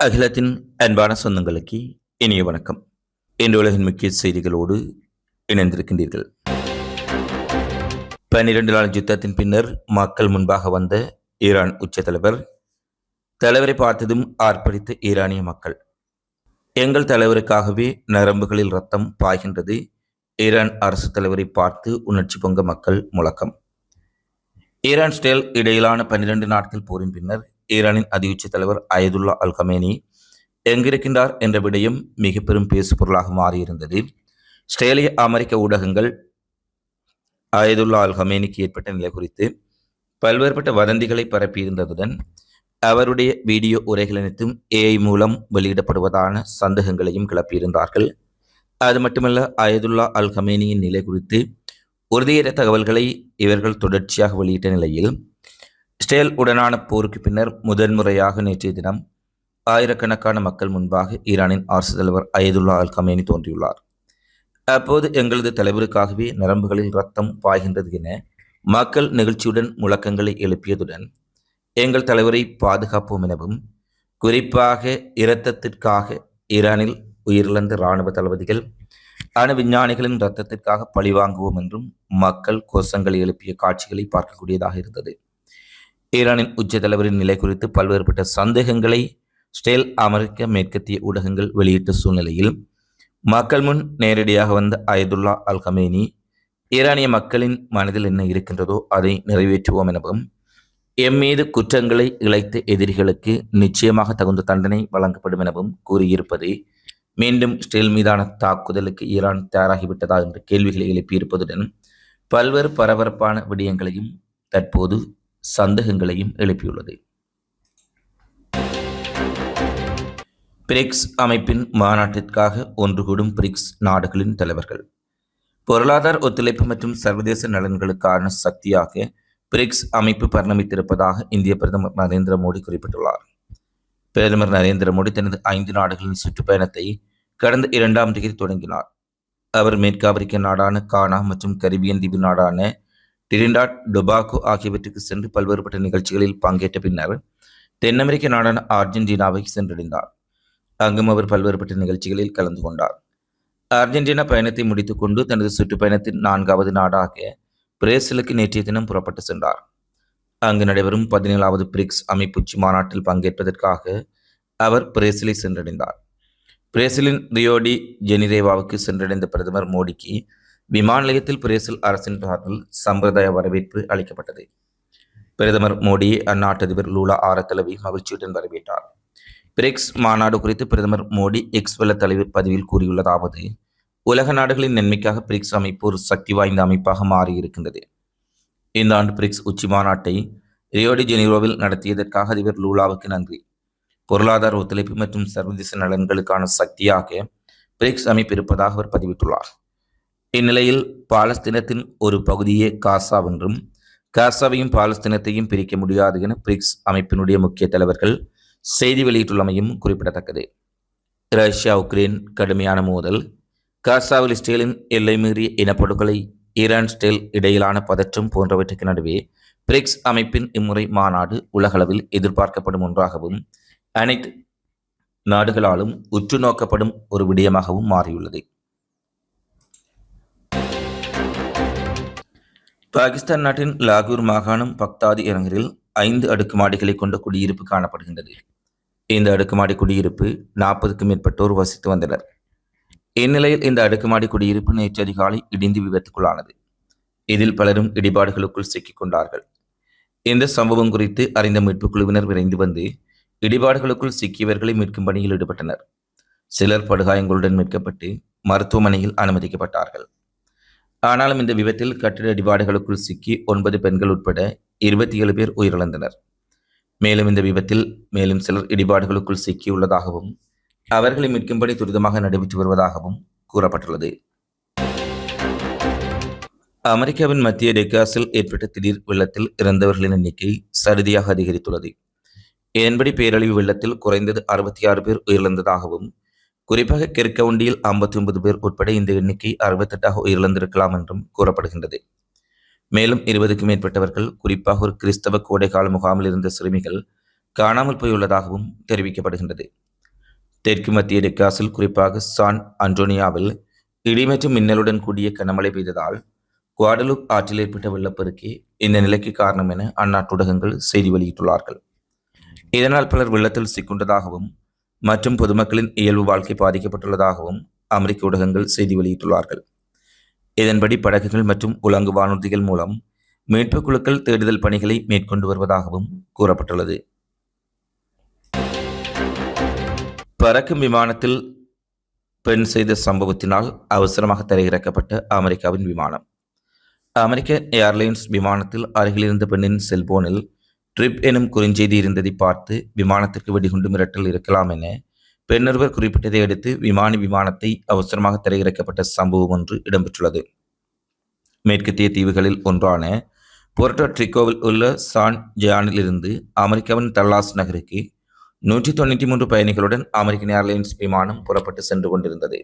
அகிலத்தின் அன்பான சொந்தங்களுக்கு இனிய வணக்கம். இன்று உலகின் முக்கிய செய்திகளோடு இணைந்திருக்கின்றீர்கள். பன்னிரண்டு நாள் யுத்தத்தின் பின்னர் மக்கள் முன்பாக வந்த ஈரான் உச்ச தலைவர் தலைவரை பார்த்ததும் ஆர்ப்பரித்த ஈரானிய மக்கள். எங்கள் தலைவருக்காகவே நரம்புகளில் ரத்தம் பாய்கின்றது. ஈரான் அரசு தலைவரை பார்த்து உணர்ச்சி பொங்க மக்கள் முழக்கம். ஈரான் ஸ்டேல் இடையிலான பன்னிரண்டு நாட்கள் போரின் பின்னர் ஈரானின் அதி உச்ச தலைவர் அயதுல்லா அல் கமேனி எங்கிருக்கின்றார் என்ற விடயம் மிக பெரும் பேசுபொருளாக மாறியிருந்தது. ஆஸ்திரேலிய அமெரிக்க ஊடகங்கள் அயதுல்லா அல் ஹமேனிக்கு ஏற்பட்ட நிலை குறித்து பல்வேறுபட்ட வதந்திகளை பரப்பியிருந்ததுடன் அவருடைய வீடியோ உரைகள் அனைத்தும் ஏஐ மூலம் வெளியிடப்படுவதான சந்தேகங்களையும் கிளப்பியிருந்தார்கள். அது மட்டுமல்ல அயதுல்லா அல் ஹமேனியின் நிலை குறித்து உறுதியற்ற தகவல்களை இவர்கள் தொடர்ச்சியாக வெளியிட்ட நிலையில் ஸ்டேல் உடனான போருக்கு பின்னர் முதன்முறையாக நேற்றைய தினம் ஆயிரக்கணக்கான மக்கள் முன்பாக ஈரானின் அரசு தலைவர் அயதுல்லா அல் கமேனி தோன்றியுள்ளார். அப்போது எங்களது தலைவருக்காகவே நரம்புகளில் ரத்தம் பாய்கின்றது என மக்கள் நிகழ்ச்சியுடன் முழக்கங்களை எழுப்பியதுடன் எங்கள் தலைவரை பாதுகாப்போம் எனவும் குறிப்பாக இரத்தத்திற்காக ஈரானில் உயிரிழந்த இராணுவ தளபதிகள் அணு விஞ்ஞானிகளின் இரத்தத்திற்காக பழிவாங்குவோம் என்றும் மக்கள் கோஷங்களை எழுப்பிய காட்சிகளை பார்க்கக்கூடியதாக இருந்தது. ஈரானின் உச்ச தலைவரின் நிலை குறித்து பல்வேறுபட்ட சந்தேகங்களை ஸ்டேல் அமெரிக்க மேற்கத்திய ஊடகங்கள் வெளியிட்ட சூழ்நிலையில் மக்கள் முன் நேரடியாக வந்த அயதுல்லா அல் கமேனி ஈரானிய மக்களின் மனதில் என்ன இருக்கின்றதோ அதை நிறைவேற்றுவோம் எனவும் எம் மீது குற்றங்களை இழைத்த எதிரிகளுக்கு நிச்சயமாக தகுந்த தண்டனை வழங்கப்படும் எனவும் கூறியிருப்பது மீண்டும் ஸ்டேல் மீதான தாக்குதலுக்கு ஈரான் தயாராகிவிட்டதா என்ற கேள்விகளை எழுப்பியிருப்பதுடன் பல்வேறு பரபரப்பான விடயங்களையும் தற்போது சந்தேகங்களையும் எழுப்பியுள்ளது. பிரிக்ஸ் அமைப்பின் மாநாட்டிற்காக ஒன்று கூடும் பிரிக்ஸ் நாடுகளின் தலைவர்கள். பொருளாதார ஒத்துழைப்பு மற்றும் சர்வதேச நலன்களுக்கான சக்தியாக பிரிக்ஸ் அமைப்பு பரிணமித்திருப்பதாக இந்திய பிரதமர் நரேந்திர மோடி குறிப்பிட்டுள்ளார். பிரதமர் நரேந்திர மோடி தனது ஐந்து நாடுகளின் சுற்றுப்பயணத்தை கடந்த இரண்டாம் தேதி தொடங்கினார். அவர் மேற்கு ஆப்பிரிக்க நாடான கானா மற்றும் கரிபியன் தீவு நாடான டிரிண்டாட் டொபாகோ ஆகியவற்றுக்கு சென்று பல்வேறுபட்ட நிகழ்ச்சிகளில் பங்கேற்ற பின்னர் தென் அமெரிக்க நாடான அர்ஜென்டினாவை சென்றடைந்தார். அங்கும் அவர் பல்வேறுபட்ட நிகழ்ச்சிகளில் கலந்து கொண்டார். அர்ஜென்டினா பயணத்தை முடித்துக்கொண்டு தனது சுற்றுப்பயணத்தின் நான்காவது நாடாக பிரேசிலுக்கு நேற்றைய தினம் புறப்பட்டு சென்றார். அங்கு நடைபெறும் பதினேழாவது பிரிக்ஸ் அமைப்புச்சி மாநாட்டில் பங்கேற்பதற்காக அவர் பிரேசிலை சென்றடைந்தார். பிரேசிலின் ரியோடி ஜெனிரேவாவுக்கு சென்றடைந்த பிரதமர் மோடிக்கு விமான நிலையத்தில் பிரேசில் அரசின் சார்பில் சம்பிரதாய வரவேற்பு அளிக்கப்பட்டது. பிரதமர் மோடி அந்நாட்டு அதிபர் லூலா ஆரத்தலவி மகிழ்ச்சியுடன் வரவேற்றார். பிரிக்ஸ் மாநாடு குறித்து பிரதமர் மோடி எக்ஸ் வல தலைவர் பதிவில் கூறியுள்ளதாவது உலக நாடுகளின் நன்மைக்காக பிரிக்ஸ் அமைப்பு ஒரு சக்தி வாய்ந்த அமைப்பாக மாறியிருக்கின்றது. இந்த ஆண்டு பிரிக்ஸ் உச்சி மாநாட்டை ரியோடி ஜெனீரோவில் நடத்தியதற்காக அதிபர் லூலாவுக்கு நன்றி. பொருளாதார ஒத்துழைப்பு மற்றும் சர்வதேச நலன்களுக்கான சக்தியாக பிரிக்ஸ் அமைப்பு இருப்பதாக அவர் பதிவிட்டுள்ளார். இந்நிலையில் பாலஸ்தீனத்தின் ஒரு பகுதியே காசா என்றும் காசாவையும் பாலஸ்தீனத்தையும் பிரிக்க முடியாது என பிரிக்ஸ் அமைப்பினுடைய முக்கிய தலைவர்கள் செய்தி வெளியிட்டுள்ளமையும் குறிப்பிடத்தக்கது. ரஷ்யா உக்ரைன் கடுமையான மோதல் காசாவில் இஸ்ரேலின் எல்லை மீறிய இனப்படுகொலை ஈரான் ஸ்டேல் இடையிலான பதற்றம் போன்றவற்றுக்கு நடுவே பிரிக்ஸ் அமைப்பின் இம்முறை மாநாடு உலகளவில் எதிர்பார்க்கப்படும் ஒன்றாகவும் அனைத்து நாடுகளாலும் உற்று நோக்கப்படும் ஒரு விடயமாகவும் மாறியுள்ளது. பாகிஸ்தான் நாட்டின் லாகூர் மாகாணம் பக்தாதி இறங்கரில் ஐந்து அடுக்குமாடிகளை கொண்ட குடியிருப்பு காணப்படுகின்றது. இந்த அடுக்குமாடி குடியிருப்பு நாற்பதுக்கும் மேற்பட்டோர் வசித்து வந்தனர். இந்நிலையில் இந்த அடுக்குமாடி குடியிருப்பு நேற்று அதிகாலை இடிந்து விபத்துக்குள்ளானது. இதில் பலரும் இடிபாடுகளுக்குள் சிக்கிக் கொண்டார்கள். இந்த சம்பவம் குறித்து அறிந்த மீட்புக் குழுவினர் விரைந்து வந்து இடிபாடுகளுக்குள் சிக்கியவர்களை மீட்கும் பணியில் ஈடுபட்டனர். சிலர் படுகாயங்களுடன் மீட்கப்பட்டு மருத்துவமனையில் அனுமதிக்கப்பட்டார்கள். ஆனாலும் இந்த விபத்தில் கட்டிட இடிபாடுகளுக்குள் சிக்கி ஒன்பது பெண்கள் உட்பட இருபத்தி ஏழு பேர் உயிரிழந்தனர். மேலும் இந்த விபத்தில் மேலும் சிலர் இடிபாடுகளுக்குள் சிக்கியுள்ளதாகவும் அவர்களை மீட்கும்படி துரிதமாக நடைபெற்று வருவதாகவும் கூறப்பட்டுள்ளது. அமெரிக்காவின் மத்திய டெக்காஸில் ஏற்பட்ட திடீர் வெள்ளத்தில் இறந்தவர்களின் எண்ணிக்கை சடுதியாக அதிகரித்துள்ளது. இதன்படி பேரழிவு வெள்ளத்தில் குறைந்தது அறுபத்தி ஆறு பேர் உயிரிழந்ததாகவும் குறிப்பாக கிற்கவுண்டியில் ஐம்பத்தி ஒன்பது பேர் உட்பட இந்த எண்ணிக்கை அறுபத்தெட்டாக உயிரிழந்திருக்கலாம் என்றும் கூறப்படுகின்றது. மேலும் இருபதுக்கும் மேற்பட்டவர்கள் குறிப்பாக ஒரு கிறிஸ்தவ கோடைகால முகாமில் இருந்த சிறுமிகள் காணாமல் போயுள்ளதாகவும் தெரிவிக்கப்படுகின்றது. தெற்கு மத்திய டெக்காஸில் குறிப்பாக சான் அன்டோனியாவில் இடி மற்றும் மின்னலுடன் கூடிய கனமழை பெய்ததால் குவாடலூப் ஆற்றில் ஏற்பட்ட வெள்ளப்பெருக்கே இந்த நிலைக்கு காரணம் என அந்நாட்டு ஊடகங்கள் செய்தி வெளியிட்டுள்ளார்கள். இதனால் பலர் வெள்ளத்தில் சிக்குண்டதாகவும் மற்றும் பொதுமக்களின் இயல்பு வாழ்க்கை பாதிக்கப்பட்டுள்ளதாகவும் அமெரிக்க ஊடகங்கள் செய்தி வெளியிட்டுள்ளார்கள். இதன்படி படகுகள் மற்றும் உலங்கு வானூர்திகள் மூலம் மீட்புக் குழுக்கள் தேடுதல் பணிகளை மேற்கொண்டு வருவதாகவும் கூறப்பட்டுள்ளது. பறக்கும் விமானத்தில் பெண் செய்த சம்பவத்தினால் அவசரமாக தரையிறக்கப்பட்ட அமெரிக்காவின் விமானம். அமெரிக்க ஏர்லைன்ஸ் விமானத்தில் அருகிலிருந்த பெண்ணின் செல்போனில் ட்ரிப் எனும் குறுஞ்செய்தி இருந்ததை பார்த்து விமானத்திற்கு வெடிகுண்டு மிரட்டல் இருக்கலாம் என பெண்ணொருவர் குறிப்பிட்டதை அடுத்து விமானி விமானத்தை அவசரமாக திரையிறக்கப்பட்ட சம்பவம் ஒன்று இடம்பெற்றுள்ளது. மேற்கத்திய தீவுகளில் ஒன்றான போர்ட்டோ ட்ரிகோவில் உள்ள சான் ஜியானில் இருந்து அமெரிக்காவின் தல்லாஸ் நகருக்கு நூற்றி தொண்ணூற்றி மூன்று பயணிகளுடன் அமெரிக்கன் ஏர்லைன்ஸ் விமானம் புறப்பட்டு சென்று கொண்டிருந்தது.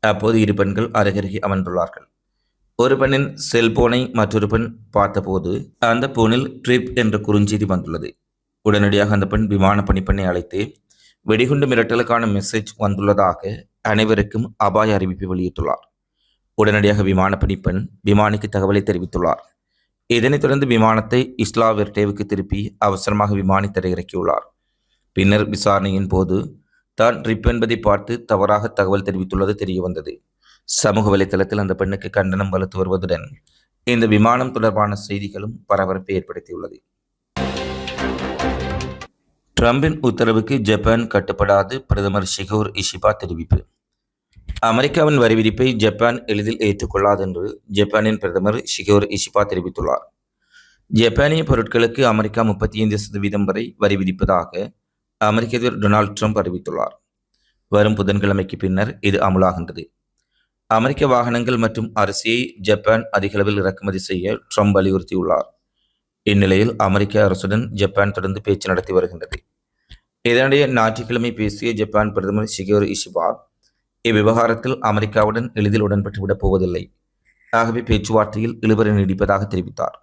அப்போது இரு பெண்கள் அருகருகே அமர்ந்துள்ளார்கள். ஒரு பெண்ணின் செல்போனை மற்றொரு பெண் பார்த்தபோது அந்த போனில் ட்ரிப் என்ற குறுஞ்செய்தி வந்துள்ளது. உடனடியாக அந்த பெண் விமான பணிப்பெண்ணை அழைத்து வெடிகுண்டு மிரட்டலுக்கான மெசேஜ் வந்துள்ளதாக அனைவருக்கும் அபாய அறிவிப்பு வெளியிட்டுள்ளார். உடனடியாக விமான பணிப்பெண் விமானிக்கு தகவலை தெரிவித்துள்ளார். இதனைத் தொடர்ந்து விமானத்தை இஸ்லாவெர்டேவுக்கு திருப்பி அவசரமாக விமானி தரையிறக்கியுள்ளார் பின்னர் விசாரணையின் போது தான் ட்ரிப் என்பதை பார்த்து தவறாக தகவல் தெரிவித்துள்ளது தெரியவந்தது. சமூக வலைதளத்தில் அந்த பெண்ணுக்கு கண்டனம் வலுத்து வருவதுடன் இந்த விமானம் தொடர்பான செய்திகளும் பரபரப்பை ஏற்படுத்தியுள்ளது. ட்ரம்பின் உத்தரவுக்கு ஜப்பான் கட்டுப்படாது பிரதமர் ஷிகோர் இஷிபா தெரிவிப்பு. அமெரிக்காவின் வரி விதிப்பை ஜப்பான் எளிதில் ஏற்றுக்கொள்ளாது என்று ஜப்பானின் பிரதமர் ஷிகோர் இஷிபா தெரிவித்துள்ளார். ஜப்பானிய பொருட்களுக்கு அமெரிக்கா முப்பத்தி ஐந்து சதவீதம் வரை வரி விதிப்பதாக அமெரிக்க அதிபர் டொனால்ட் ட்ரம்ப் அறிவித்துள்ளார். வரும் புதன்கிழமைக்கு பின்னர் இது அமலாகின்றது. அமெரிக்க வாகனங்கள் மற்றும் அரிசியை ஜப்பான் அதிகளவில் இறக்குமதி செய்ய ட்ரம்ப் வலியுறுத்தியுள்ளார். இந்நிலையில் அமெரிக்க அரசுடன் ஜப்பான் தொடர்ந்து பேச்சு நடத்தி வருகின்றது. இதனிடையே ஞாயிற்றுக்கிழமை பேசிய ஜப்பான் பிரதமர் ஷிகோர் இஷிபா இவ்விவகாரத்தில் அமெரிக்காவுடன் எளிதில் உடன்பட்டு விடப் போவதில்லை. ஆகவே பேச்சுவார்த்தையில் இழுபறி நீடிப்பதாக தெரிவித்தார்.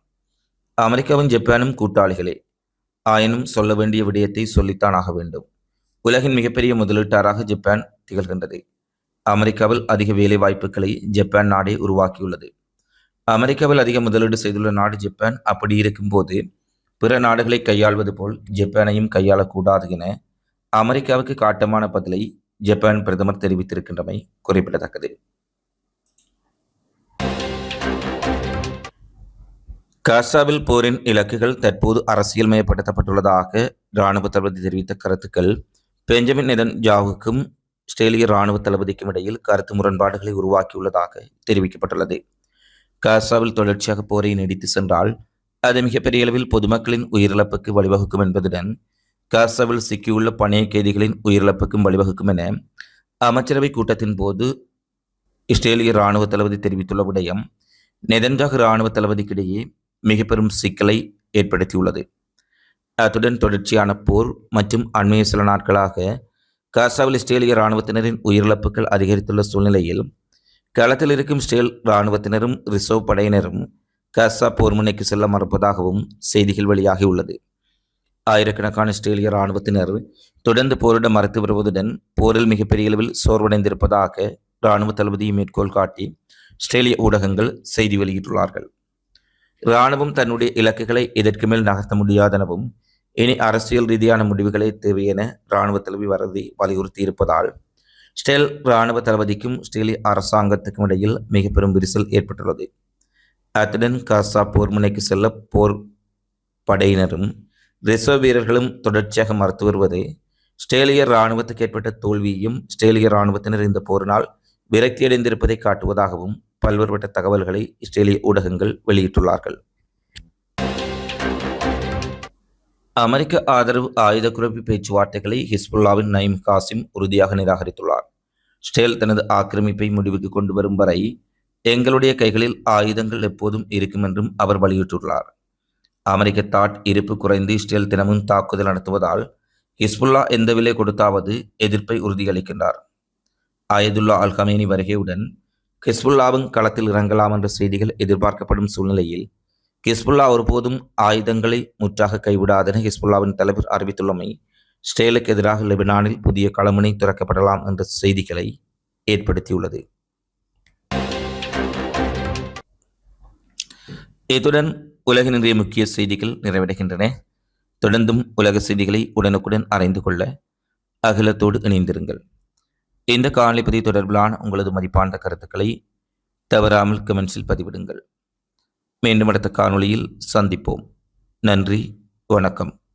அமெரிக்காவும் ஜப்பானும் கூட்டாளிகளே ஆயினும் சொல்ல வேண்டிய விடயத்தை சொல்லித்தான் ஆக வேண்டும். உலகின் மிகப்பெரிய முதலீட்டாராக ஜப்பான் திகழ்கின்றது. அமெரிக்காவில் அதிக வேலை வாய்ப்புகளை ஜப்பான் நாடே உருவாக்கியுள்ளது. அமெரிக்காவில் அதிக முதலீடு செய்துள்ள நாடு ஜப்பான். அப்படி இருக்கும்போது பிற நாடுகளை கையாள்வது போல் ஜப்பானையும் கையாளக்கூடாது என அமெரிக்காவுக்கு காட்டமான பதிலை ஜப்பான் பிரதமர் தெரிவித்திருக்கின்றமை குறிப்பிடத்தக்கது. காசாவில் போரின் இலக்குகள் தற்போது அரசியல் மயப்படுத்தப்பட்டுள்ளதாக இராணுவ தளபதி தெரிவித்த கருத்துக்கள் பெஞ்சமின் நிதன் ஜாவுக்கும் ஆஸ்திரேலிய ராணுவ தளபதிக்கும் இடையில் கருத்து முரண்பாடுகளை உருவாக்கியுள்ளதாக தெரிவிக்கப்பட்டுள்ளது. காசாவில் தொடர்ச்சியாக போரை நீடித்து சென்றால் அது மிகப்பெரிய அளவில் பொதுமக்களின் உயிரிழப்புக்கு வழிவகுக்கும் என்பதுடன் காசாவில் சிக்கியுள்ள பணைய கைதிகளின் உயிரிழப்புக்கும் வழிவகுக்கும் என அமைச்சரவை கூட்டத்தின் போது இஸ்ரேலிய இராணுவ தளபதி தெரிவித்துள்ள விடயம் நெதன்காக இராணுவ தளபதிக்கிடையே மிக பெரும் சிக்கலை ஏற்படுத்தியுள்ளது. அத்துடன் தொடர்ச்சியான போர் மற்றும் அண்மைய சில நாட்களாக காசாவில் இஸ்ரேலிய இராணுவத்தினரின் உயிரிழப்புகள் அதிகரித்துள்ள சூழ்நிலையில் களத்தில் இருக்கும் இஸ்ரேல் இராணுவத்தினரும் ரிசர்வ் படையினரும் காசா போர் முனைக்கு செல்ல மறுப்பதாகவும் செய்திகள் வெளியாகியுள்ளது. ஆயிரக்கணக்கான இஸ்ரேலிய இராணுவத்தினர் தொடர்ந்து போரிட மறுத்து வருவதுடன் போரில் மிகப்பெரிய அளவில் சோர்வடைந்திருப்பதாக இராணுவ தளபதியை மேற்கோள் காட்டி இஸ்ரேலிய ஊடகங்கள் செய்தி வெளியிட்டுள்ளார்கள். இராணுவம் தன்னுடைய இலக்குகளை இதற்கு மேல் நகர்த்த முடியாதெனவும் இனி அரசியல் ரீதியான முடிவுகளே தேவை என இராணுவ தலைவி வரதி வலியுறுத்தி இருப்பதால் ஸ்டெல் இராணுவ தளபதிக்கும் ஸ்டெலி அரசாங்கத்துக்கும் இடையில் மிக பெரும் விரிசல் ஏற்பட்டுள்ளது. அத்துடன் காசா போர் முனைக்கு செல்ல போர் படையினரும் ரிசர்வ் வீரர்களும் தொடர்ச்சியாக மறுத்து வருவது ஸ்டேலிய இராணுவத்துக்கு ஏற்பட்ட தோல்வியையும் ஸ்டேலிய இராணுவத்தினர் இந்த போரினால் விரக்தியடைந்திருப்பதை காட்டுவதாகவும் பல்வேறுபட்ட தகவல்களை இஸ்ரேலிய ஊடகங்கள் வெளியிட்டுள்ளார்கள். அமெரிக்க ஆதரவு ஆயுத குறைப்பு பேச்சுவார்த்தைகளை ஹிஸ்புல்லாவின் நயிம் காசிம் உறுதியாக நிராகரித்துள்ளார். ஸ்டேல் தனது ஆக்கிரமிப்பை முடிவுக்கு கொண்டு வரும் வரை எங்களுடைய கைகளில் ஆயுதங்கள் எப்போதும் இருக்கும் என்றும் அவர் வலியுறுத்தியுள்ளார். அமெரிக்க தாட் இருப்பு குறைந்து ஸ்டேல் தினமும் தாக்குதல் நடத்துவதால் ஹிஸ்புல்லா எந்த விலை கொடுத்தாவது எதிர்ப்பை உறுதியளிக்கின்றார். அயதுல்லா அல் ஹமேனி வருகையுடன் ஹிஸ்புல்லாவும் களத்தில் இறங்கலாம் என்ற செய்திகள் எதிர்பார்க்கப்படும் சூழ்நிலையில் ஹிஸ்புல்லா ஒருபோதும் ஆயுதங்களை முற்றாக கைவிடாதென ஹிஸ்புல்லாவின் தலைவர் அறிவித்துள்ளமை ஸ்டேலுக்கு எதிராக லெபனானில் புதிய களமுனை திறக்கப்படலாம் என்ற செய்திகளை ஏற்படுத்தியுள்ளது. இத்துடன் உலகின் இன்றைய முக்கிய செய்திகள் நிறைவடைகின்றன. தொடர்ந்தும் உலக செய்திகளை உடனுக்குடன் அறிந்து கொள்ள அகிலத்தோடு இணைந்திருங்கள். இந்த காணொலிப்பதி தொடர்பிலான உங்களது மதிப்பான கருத்துக்களை தவறாமல் கமெண்ட்ஸில் பதிவிடுங்கள். மீண்டும் அடுத்த காணொளியில் சந்திப்போம். நன்றி வணக்கம்.